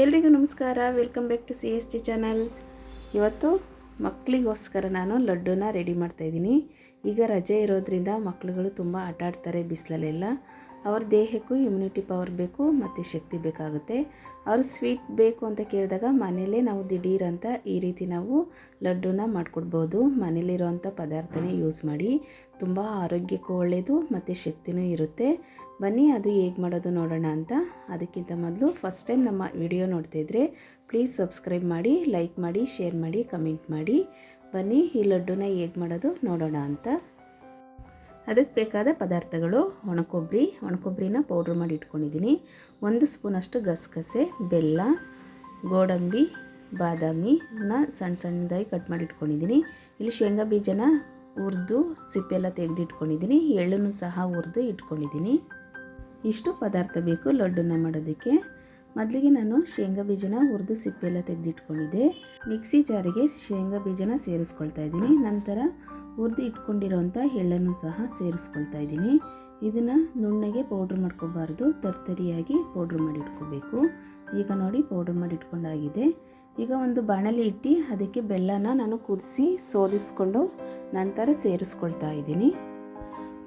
ಎಲ್ರಿಗೂ ನಮಸ್ಕಾರ. Welcome back to C S T channel ಇವತ್ತು ಮಕ್ಕಳಿಗೋಸ್ಕರ ನಾನು ಲಡ್ಡುನ ರೆಡಿ ಮಾಡ್ತಾಯಿದ್ದೀನಿ ಈಗ ರಜೆ ಇರೋದ್ರಿಂದ ಮಕ್ಕಳುಗಳು ತುಂಬ ಆಟ ಆಡ್ತಾರೆ ಬಿಸಿಲಲ್ಲೆಲ್ಲ. ಅವ್ರ ದೇಹಕ್ಕೂ ಇಮ್ಯುನಿಟಿ ಪವರ್ ಬೇಕು ಮತ್ತು ಶಕ್ತಿ ಬೇಕಾಗುತ್ತೆ. ಅವ್ರು ಸ್ವೀಟ್ ಬೇಕು ಅಂತ ಕೇಳಿದಾಗ ಮನೇಲೇ ನಾವು ದಿಢೀರ್ ಅಂತ ಈ ರೀತಿ ನಾವು ಲಡ್ಡುನ ಮಾಡಿಕೊಡ್ಬೋದು. ಮನೇಲಿರೋವಂಥ ಪದಾರ್ಥನೇ ಯೂಸ್ ಮಾಡಿ. ತುಂಬ ಆರೋಗ್ಯಕ್ಕೂ ಒಳ್ಳೆಯದು ಮತ್ತು ಶಕ್ತಿನೂ ಇರುತ್ತೆ. ಬನ್ನಿ, ಅದು ಹೇಗೆ ಮಾಡೋದು ನೋಡೋಣ ಅಂತ. ಅದಕ್ಕಿಂತ ಮೊದಲು ಫಸ್ಟ್ ಟೈಮ್ ನಮ್ಮ ವಿಡಿಯೋ ನೋಡ್ತಿದ್ರೆ ಪ್ಲೀಸ್ ಸಬ್ಸ್ಕ್ರೈಬ್ ಮಾಡಿ ಲೈಕ್ ಮಾಡಿ ಶೇರ್ ಮಾಡಿ ಕಮೆಂಟ್ ಮಾಡಿ. ಬನ್ನಿ, ಈ ಲಡ್ಡುನ ಹೇಗೆ ಮಾಡೋದು ನೋಡೋಣ ಅಂತ. ಅದಕ್ಕೆ ಬೇಕಾದ ಪದಾರ್ಥಗಳು ಒಣಕೊಬ್ಬರಿ, ಒಣಕೊಬ್ಬರಿನ ಪೌಡ್ರ್ ಮಾಡಿ ಇಟ್ಕೊಂಡಿದ್ದೀನಿ. ಒಂದು ಸ್ಪೂನಷ್ಟು ಗಸಗಸೆ, ಬೆಲ್ಲ, ಗೋಡಂಬಿ, ಬಾದಾಮಿನ ಸಣ್ಣ ಸಣ್ಣದಾಗಿ ಕಟ್ ಮಾಡಿ ಇಟ್ಕೊಂಡಿದ್ದೀನಿ. ಇಲ್ಲಿ ಶೇಂಗಾ ಬೀಜನ ಹುರಿದು ಸಿಪ್ಪೆಲ್ಲ ತೆಗೆದಿಟ್ಕೊಂಡಿದ್ದೀನಿ ಎಳ್ಳನ್ನು ಸಹ ಹುರಿದು ಇಟ್ಕೊಂಡಿದ್ದೀನಿ. ಇಷ್ಟು ಪದಾರ್ಥ ಬೇಕು ಲಡ್ಡುನ ಮಾಡೋದಕ್ಕೆ. ಮೊದಲಿಗೆ ನಾನು ಶೇಂಗಾ ಬೀಜನ ಹುರಿದು ಸಿಪ್ಪೆಲ್ಲ ತೆಗೆದಿಟ್ಕೊಂಡಿದ್ದೆ. ಮಿಕ್ಸಿ ಜಾರಿಗೆ ಶೇಂಗಾ ಬೀಜನ ಸೇರಿಸ್ಕೊಳ್ತಾ ಇದ್ದೀನಿ. ನಂತರ ಹುರಿದು ಇಟ್ಕೊಂಡಿರೋಂಥ ಎಳ್ಳನ್ನು ಸಹ ಸೇರಿಸ್ಕೊಳ್ತಾ ಇದ್ದೀನಿ. ಇದನ್ನು ನುಣ್ಣಗೆ ಪೌಡ್ರ್ ಮಾಡ್ಕೋಬಾರ್ದು. ತರ್ತರಿಯಾಗಿ ಪೌಡ್ರ್ ಮಾಡಿ ಇಟ್ಕೋಬೇಕು. ಈಗ ನೋಡಿ ಪೌಡ್ರ್ ಮಾಡಿ ಇಟ್ಕೊಂಡಾಗಿದೆ. ಈಗ ಒಂದು ಬಾಣಲಿ ಇಟ್ಟು ಅದಕ್ಕೆ ಬೆಲ್ಲನ ನಾನು ಕುದಿಸಿ ಸೋದಿಸ್ಕೊಂಡು ನಂತರ ಸೇರಿಸ್ಕೊಳ್ತಾ ಇದ್ದೀನಿ.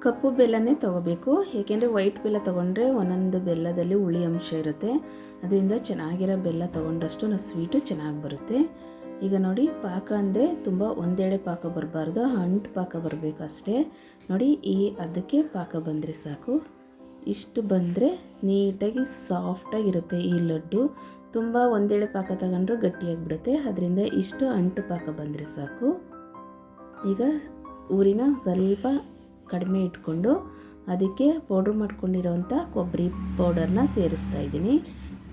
ಕಪ್ಪು ಬೆಲ್ಲನೇ ತೊಗೋಬೇಕು. ಏಕೆಂದರೆ ವೈಟ್ ಬೆಲ್ಲ ತೊಗೊಂಡ್ರೆ ಒಂದೊಂದು ಬೆಲ್ಲದಲ್ಲಿ ಹುಳಿ ಅಂಶ ಇರುತ್ತೆ. ಅದರಿಂದ ಚೆನ್ನಾಗಿರೋ ಬೆಲ್ಲ ತೊಗೊಂಡಷ್ಟು ನಾವು ಸ್ವೀಟು ಚೆನ್ನಾಗಿ ಬರುತ್ತೆ. ಈಗ ನೋಡಿ, ಪಾಕ ಅಂದರೆ ತುಂಬ ಒಂದೆಡೆ ಪಾಕ ಬರಬಾರ್ದು. ಅಂಟು ಪಾಕ ಬರಬೇಕು ಅಷ್ಟೇ. ನೋಡಿ, ಈ ಅದಕ್ಕೆ ಪಾಕ ಬಂದರೆ ಸಾಕು. ಇಷ್ಟು ಬಂದರೆ ನೀಟಾಗಿ ಸಾಫ್ಟಾಗಿರುತ್ತೆ ಈ ಲಡ್ಡು. ತುಂಬ ಒಂದೆಡೆ ಪಾಕ ತಗೊಂಡ್ರೆ ಗಟ್ಟಿಯಾಗಿಬಿಡುತ್ತೆ. ಅದರಿಂದ ಇಷ್ಟು ಅಂಟು ಪಾಕ ಬಂದರೆ ಸಾಕು. ಈಗ ಊರಿನ ಸ್ವಲ್ಪ ಕಡಿಮೆ ಇಟ್ಕೊಂಡು ಅದಕ್ಕೆ ಪೌಡ್ರ್ ಮಾಡ್ಕೊಂಡಿರೋವಂಥ ಕೊಬ್ಬರಿ ಪೌಡರ್ನ ಸೇರಿಸ್ತಾ ಇದ್ದೀನಿ.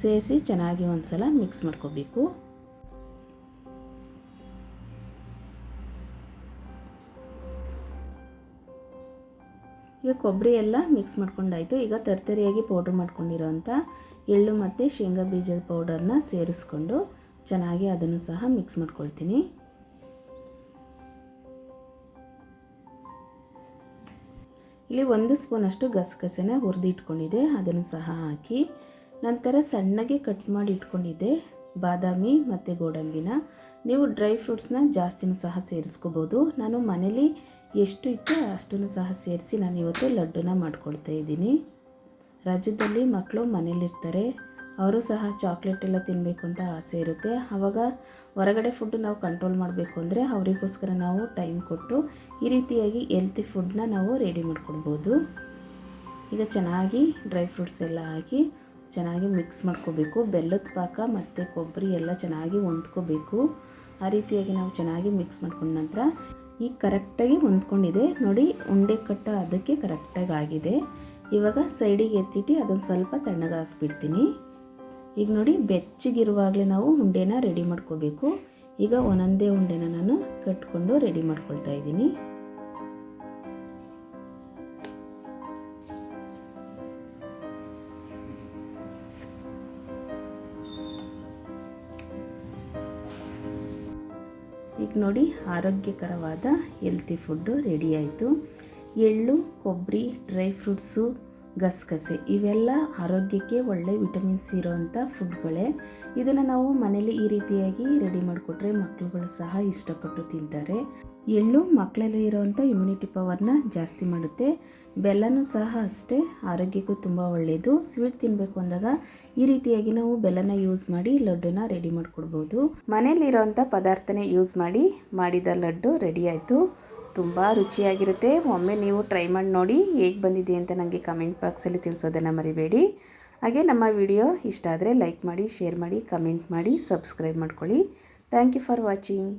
ಸೇರಿಸಿ ಚೆನ್ನಾಗಿ ಒಂದು ಸಲ ಮಿಕ್ಸ್ ಮಾಡ್ಕೋಬೇಕು. ಈಗ ಕೊಬ್ಬರಿ ಎಲ್ಲ ಮಿಕ್ಸ್ ಮಾಡ್ಕೊಂಡಾಯಿತು. ಈಗ ತರ್ತರಿಯಾಗಿ ಪೌಡ್ರ್ ಮಾಡ್ಕೊಂಡಿರೋವಂಥ ಎಳ್ಳು ಮತ್ತು ಶೇಂಗಾ ಬೀಜದ ಪೌಡರ್ನ ಸೇರಿಸ್ಕೊಂಡು ಚೆನ್ನಾಗಿ ಅದನ್ನು ಸಹ ಮಿಕ್ಸ್ ಮಾಡ್ಕೊಳ್ತೀನಿ. ಇಲ್ಲಿ ಒಂದು ಸ್ಪೂನಷ್ಟು ಗಸಗಸೆನ ಹುರಿದು ಇಟ್ಕೊಂಡಿದ್ದೆ ಅದನ್ನು ಸಹ ಹಾಕಿ ನಂತರ ಸಣ್ಣಗೆ ಕಟ್ ಮಾಡಿ ಇಟ್ಕೊಂಡಿದ್ದೆ ಬಾದಾಮಿ ಮತ್ತು ಗೋಡಂಬಿನ. ನೀವು ಡ್ರೈ ಫ್ರೂಟ್ಸ್ನ ಜಾಸ್ತಿನೂ ಸಹ ಸೇರಿಸ್ಕೋಬೋದು. ನಾನು ಮನೇಲಿ ಎಷ್ಟು ಇತ್ತು ಅಷ್ಟನ್ನು ಸಹ ಸೇರಿಸಿ ನಾನು ಇವತ್ತು ಲಡ್ಡುನ ಮಾಡ್ಕೊಳ್ತಾ ಇದ್ದೀನಿ. ರಾಜ್ಯದಲ್ಲಿ ಮಕ್ಕಳು ಮನೇಲಿರ್ತಾರೆ. ಅವರು ಸಹ ಚಾಕ್ಲೇಟ್ ಎಲ್ಲ ತಿನ್ನಬೇಕು ಅಂತ ಆಸೆ ಇರುತ್ತೆ. ಆವಾಗ ಹೊರಗಡೆ ಫುಡ್ ನಾವು ಕಂಟ್ರೋಲ್ ಮಾಡಬೇಕು ಅಂದರೆ ಅವರಿಗೋಸ್ಕರ ನಾವು ಟೈಮ್ ಕೊಟ್ಟು ಈ ರೀತಿಯಾಗಿ ಎಲ್ತಿ ಫುಡ್ನ ನಾವು ರೆಡಿ ಮಾಡ್ಕೊಳ್ಬೋದು. ಈಗ ಚೆನ್ನಾಗಿ ಡ್ರೈ ಫ್ರೂಟ್ಸ್ ಎಲ್ಲ ಹಾಕಿ ಚೆನ್ನಾಗಿ ಮಿಕ್ಸ್ ಮಾಡ್ಕೋಬೇಕು. ಬೆಲ್ಲದ ಪಾಕ ಮತ್ತು ಕೊಬ್ಬರಿ ಎಲ್ಲ ಚೆನ್ನಾಗಿ ಹೊಂದ್ಕೋಬೇಕು. ಆ ರೀತಿಯಾಗಿ ನಾವು ಚೆನ್ನಾಗಿ ಮಿಕ್ಸ್ ಮಾಡ್ಕೊಂಡ ನಂತರ ಈಗ ಕರೆಕ್ಟಾಗಿ ಹೊಂದ್ಕೊಂಡಿದೆ. ನೋಡಿ, ಉಂಡೆ ಕಟ್ಟ ಅದಕ್ಕೆ ಕರೆಕ್ಟಾಗಿ ಆಗಿದೆ. ಇವಾಗ ಸೈಡಿಗೆ ಎತ್ತಿಟ್ಟು ಅದೊಂದು ಸ್ವಲ್ಪ ತಣ್ಣಗೆ ಹಾಕ್ಬಿಡ್ತೀನಿ ಈಗ ನೋಡಿ ಬೆಚ್ಚಗಿರುವಾಗಲೇ ನಾವು ಉಂಡೆನ ರೆಡಿ ಮಾಡ್ಕೋಬೇಕು. ಈಗ ಒಂದೊಂದೇ ಉಂಡೆನ ನಾನು ಕಟ್ಕೊಂಡು ರೆಡಿ ಮಾಡ್ಕೊಳ್ತಾ ಇದ್ದೀನಿ. ಈಗ ನೋಡಿ ಆರೋಗ್ಯಕರವಾದ ಹೆಲ್ತಿ ಫುಡ್ಡು ರೆಡಿ ಆಯಿತು. ಎಳ್ಳು, ಕೊಬ್ಬರಿ ಡ್ರೈ ಫ್ರೂಟ್ಸು ಗಸಗಸೆ, ಇವೆಲ್ಲ ಆರೋಗ್ಯಕ್ಕೆ ಒಳ್ಳೆ ವಿಟಮಿನ್ಸ್ ಇರೋವಂಥ ಫುಡ್ಗಳೇ. ಇದನ್ನು ನಾವು ಮನೇಲಿ ಈ ರೀತಿಯಾಗಿ ರೆಡಿ ಮಾಡಿಕೊಟ್ರೆ ಮಕ್ಕಳುಗಳು ಸಹ ಇಷ್ಟಪಟ್ಟು ತಿಂತಾರೆ. ಎಳ್ಳು ಮಕ್ಕಳಲ್ಲಿ ಇರೋವಂಥ ಇಮ್ಯುನಿಟಿ ಪವರ್ನ ಜಾಸ್ತಿ ಮಾಡುತ್ತೆ. ಬೆಲ್ಲನೂ ಸಹ ಅಷ್ಟೇ, ಆರೋಗ್ಯಕ್ಕೂ ತುಂಬ ಒಳ್ಳೆಯದು ಸ್ವೀಟ್ ತಿನ್ನಬೇಕು ಅಂದಾಗ ಈ ರೀತಿಯಾಗಿ ನಾವು ಬೆಲ್ಲನ ಯೂಸ್ ಮಾಡಿ ಲಡ್ಡುನ ರೆಡಿ ಮಾಡಿಕೊಡ್ಬೋದು. ಮನೇಲಿರೋವಂಥ ಪದಾರ್ಥನೇ ಯೂಸ್ ಮಾಡಿ ಮಾಡಿದ ಲಡ್ಡು ರೆಡಿ ಆಯಿತು. ತುಂಬ ರುಚಿಯಾಗಿರುತ್ತೆ. ಒಮ್ಮೆ ನೀವು ಟ್ರೈ ಮಾಡಿ ನೋಡಿ ಹೇಗೆ ಬಂದಿದೆ ಅಂತ ನನಗೆ ಕಮೆಂಟ್ ಬಾಕ್ಸಲ್ಲಿ ತಿಳಿಸೋದನ್ನು ಮರಿಬೇಡಿ. ಹಾಗೆ ನಮ್ಮ ವಿಡಿಯೋ ಇಷ್ಟ ಆದರೆ ಲೈಕ್ ಮಾಡಿ ಶೇರ್ ಮಾಡಿ ಕಮೆಂಟ್ ಮಾಡಿ ಸಬ್ಸ್ಕ್ರೈಬ್ ಮಾಡ್ಕೊಳ್ಳಿ. Thank you for watching